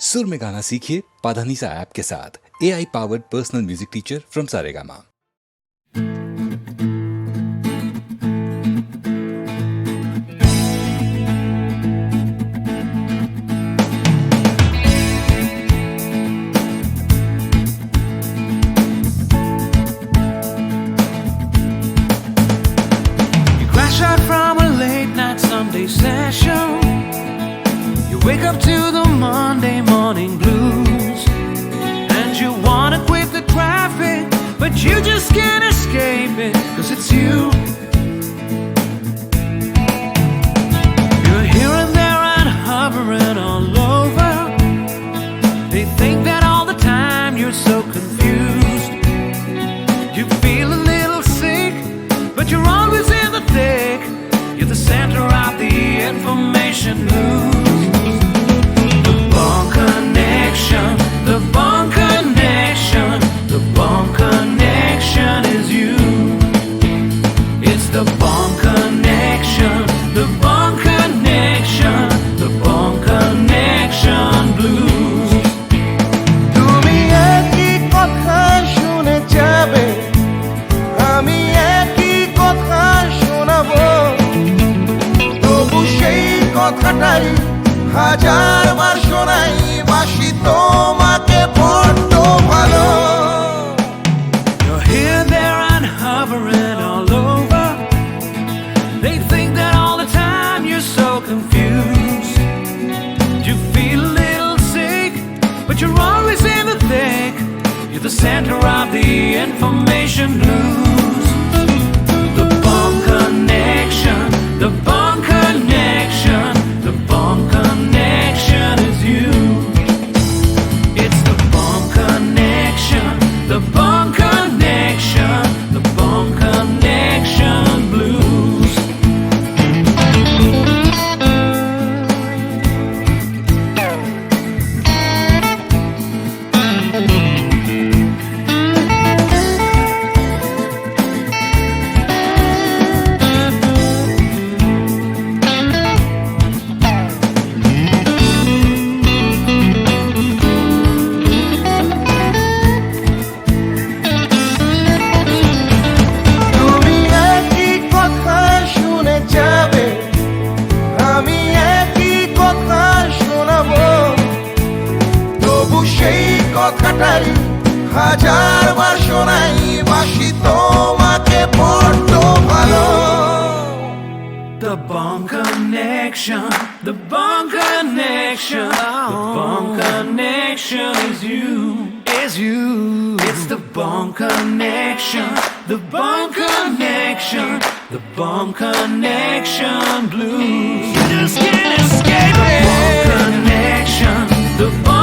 सुर में गाना सीखिए पाधानीसा ऐप के साथ A I powered personal music teacher from Saregama session. You wake up to Monday morning blues. And you wanna quit the traffic, but you just can't escape it, cause it's you. You're here and there and hovering all over. They think that all the time you're so confused. connection, the bomb connection, the bomb connection blues. You just can't escape the it. Bomb connection, the bomb.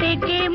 देखे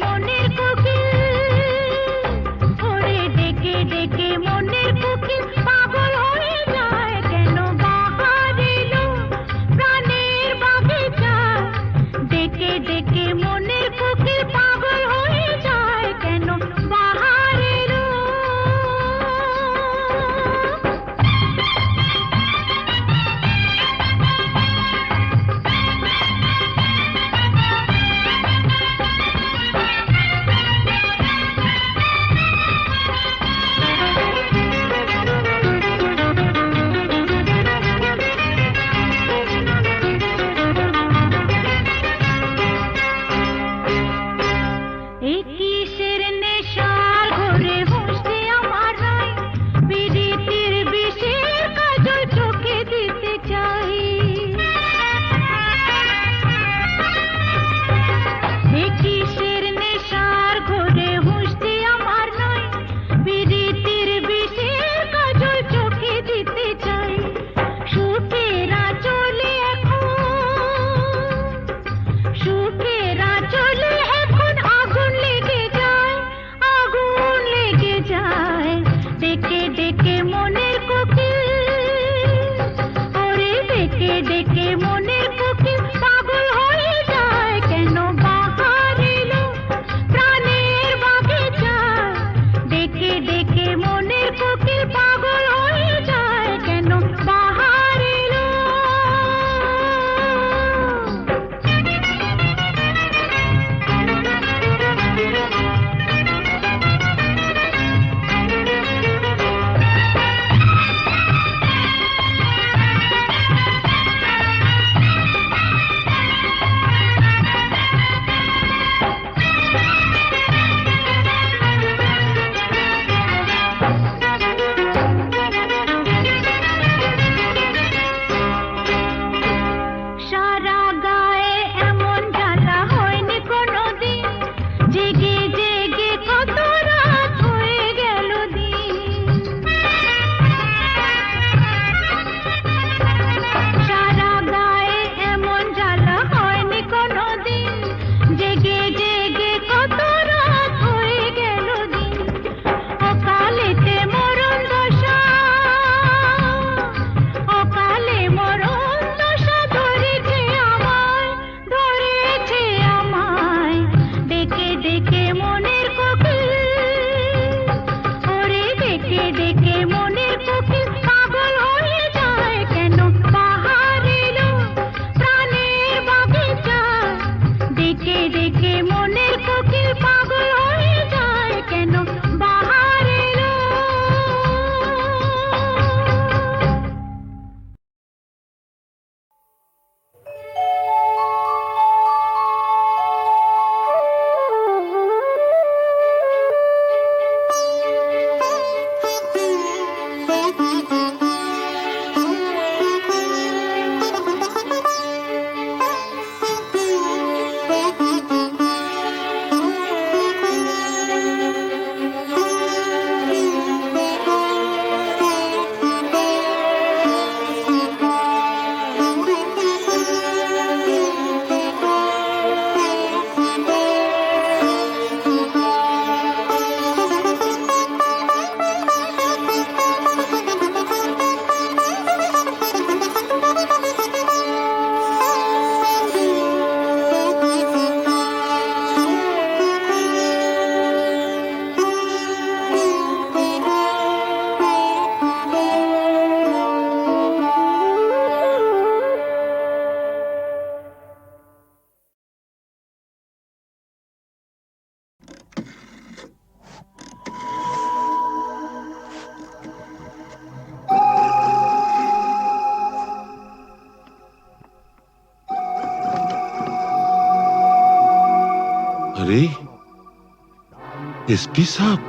SP Saheb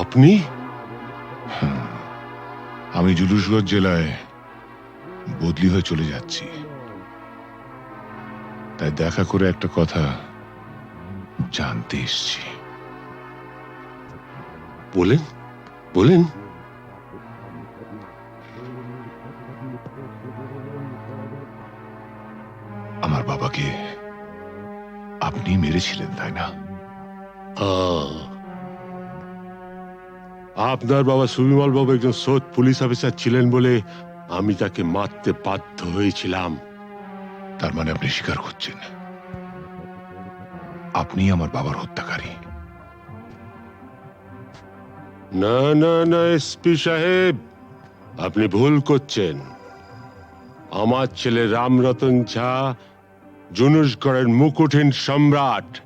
আপনি আমি জুলুসগঞ্জ জেলায় বদলি হয়ে চলে যাচ্ছি তাই দেখা করে একটা কথা জানতে এসছি বলেন বলেন আমার বাবাকে আপনি মেরেছিলেন তাই না আপনার বাবা সুবিমল বাবু একজন সৎ পুলিশ অফিসার ছিলেন বলে আমি তাকে মারতে বাধ্য হয়েছিলাম। তার মানে আপনি স্বীকার করছেন? আপনি আমার বাবার হত্যাকারী। না না না এসপি সাহেব আপনি ভুল করছেন। আমার ছেলে রামরতন ঝা জুনুসগড়ের মুকুটহীন সম্রাট।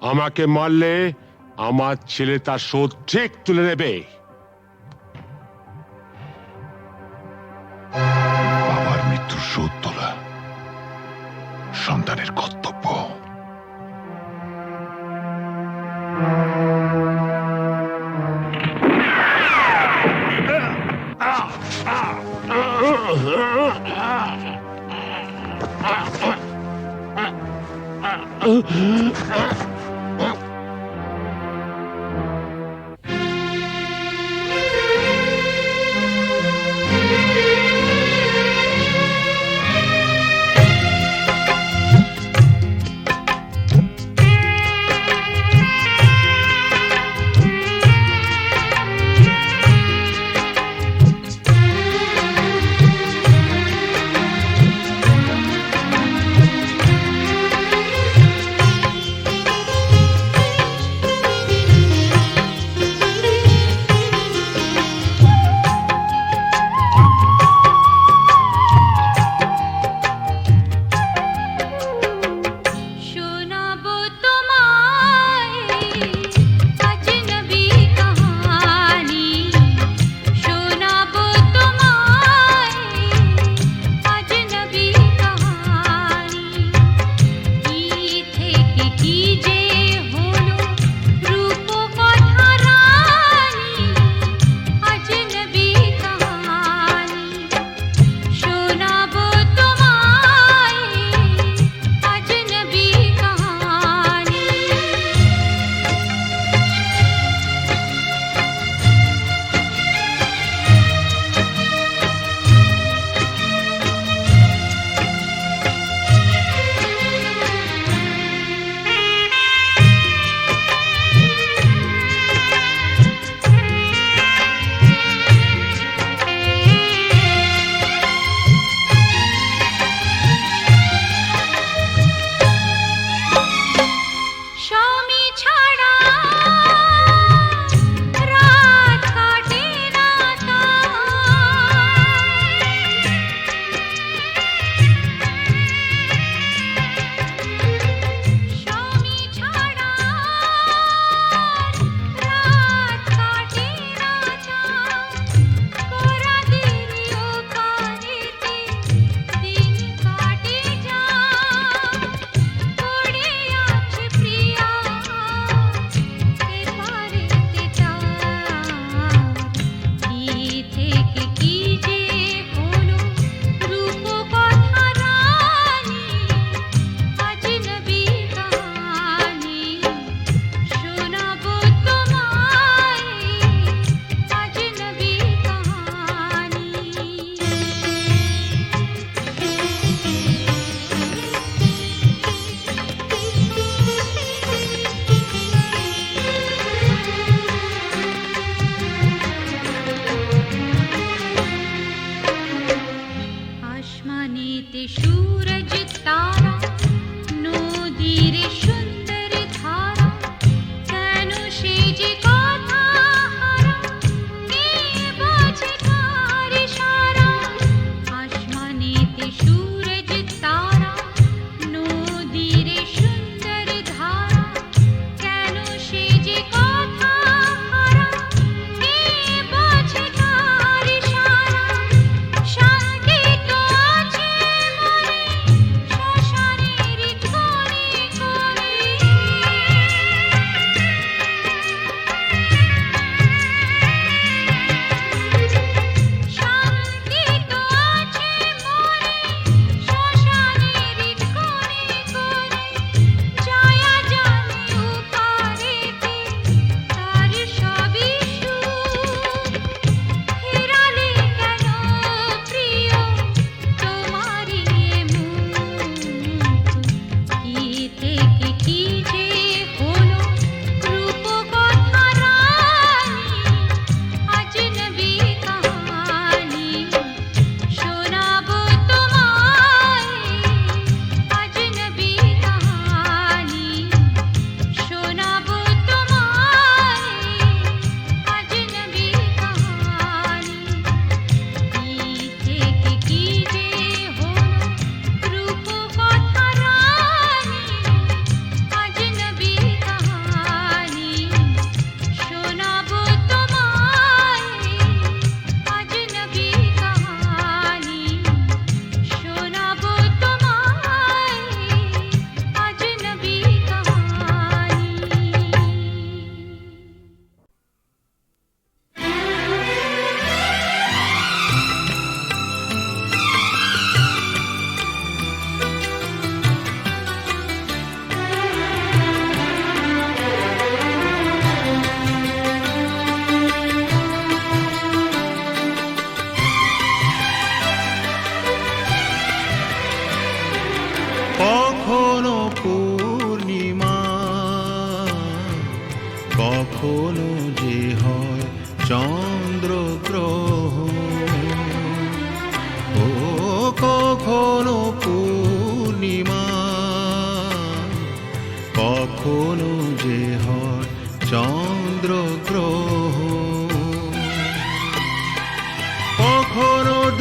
আমাকে মারলে আমার ছেলে তার শোধ ঠিক তুলে নেবে বাবার মৃত্যুর শোধ তোলা সন্তানের কর্তব্য Uh-huh.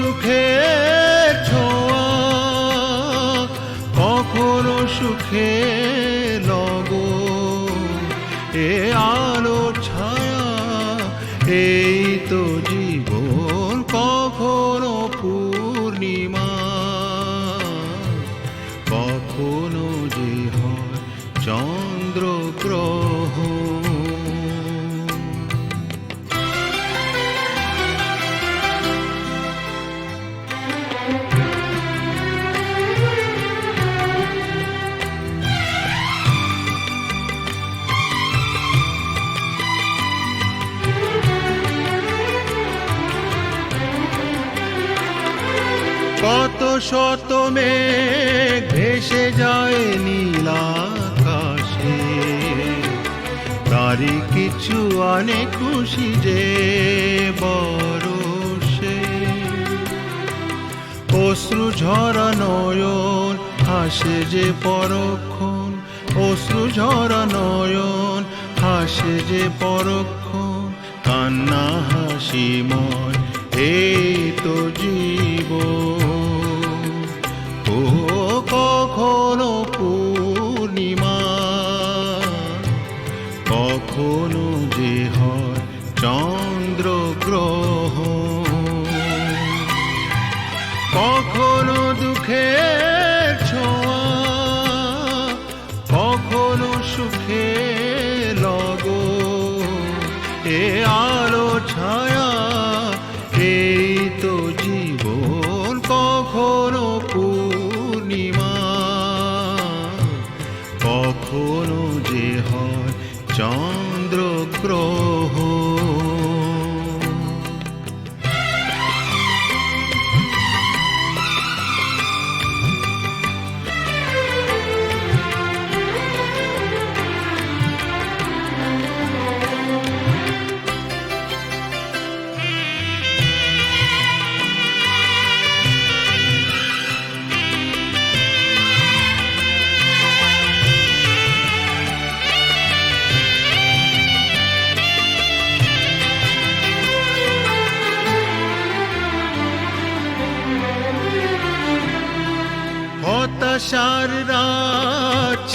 দুঃখের ছোঁয়া কখনো সুখে লগো। এ আলো কত শত মেঘ ভেসে যায় নীল আকাশে। তারই কিছু অনেক খুশি যে বরসে অশ্রু ঝরা নয়ন হাসে যে পরক্ষণ। অশ্রু ঝরা নয়ন হাসে যে পরক্ষণ। কান্না হাসিময় এই তো জীব কখনো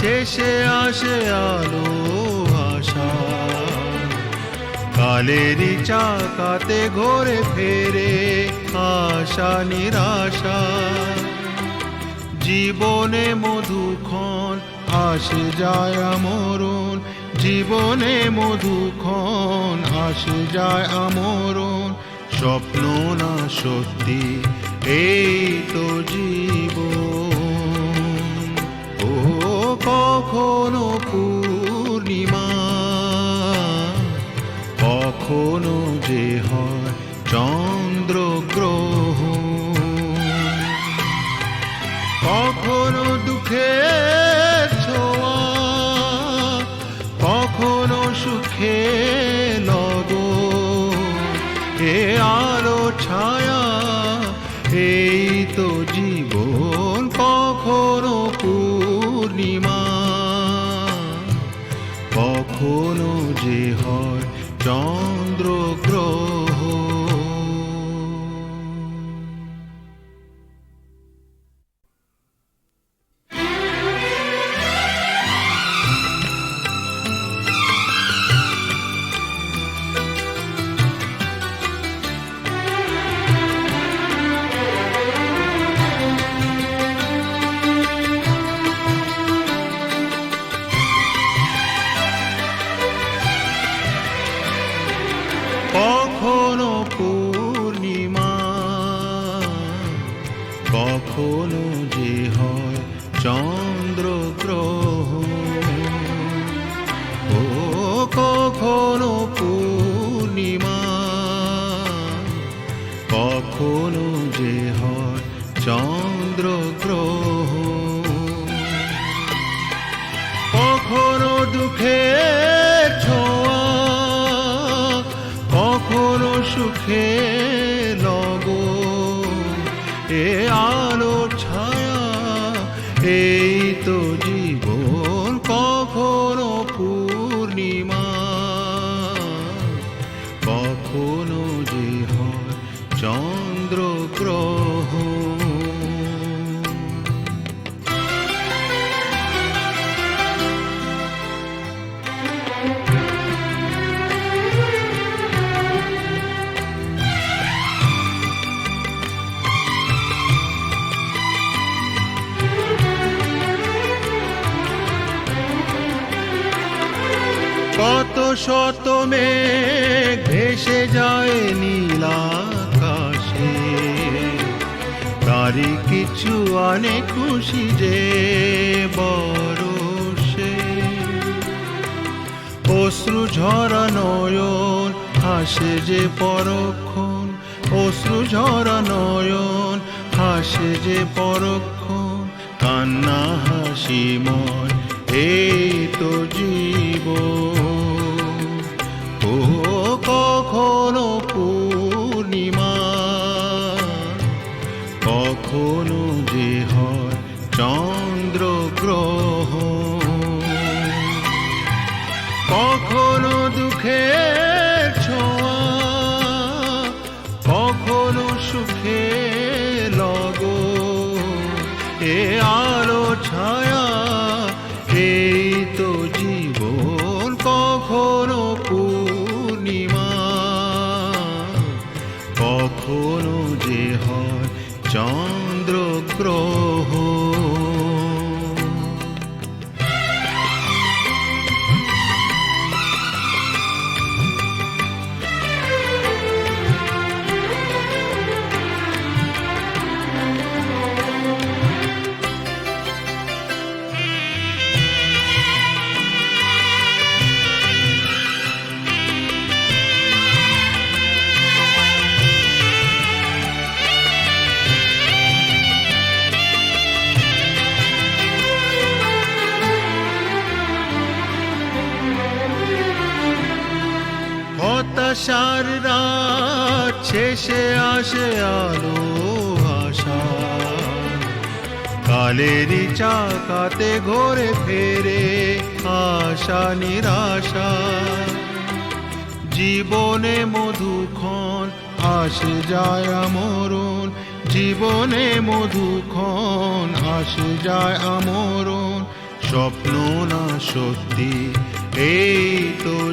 শেষে আসে আলো, আশা। কালেরই চাকাতে ঘোরে ফেরে আশা, নিরাশা। জীবনে মধুক্ষণ, আসে যায় আমরণ। জীবনে মধুক্ষণ, আসে যায় আমরণ। স্বপ্ন না সত্যি, এই কখনো শত মেঘ ভেসে যায় নীলাকাশে তারই কিছু অনেক খুশি যে বরষে অশ্রু ঝরা নয়ন, হাসে যে পরক্ষণ। অশ্রু ঝরা নয়ন, হাসে যে পরক্ষণ। কান্না হাসিময় এই তো জীব কখনো পূর্ণিমা কখনো যে হয় চন্দ্র গ্রহ কখনো দুঃখের হতাশার রাত শেষে আসে আলো, আশা। কালেরই চাকাতে ঘোরে ফেরে আশা, নিরাশা। জীবনে মধুক্ষণ আসে যায় আমরণ। জীবনে মধুক্ষণ আসে যায় আমরণ। স্বপ্ন না সত্যি, এই তো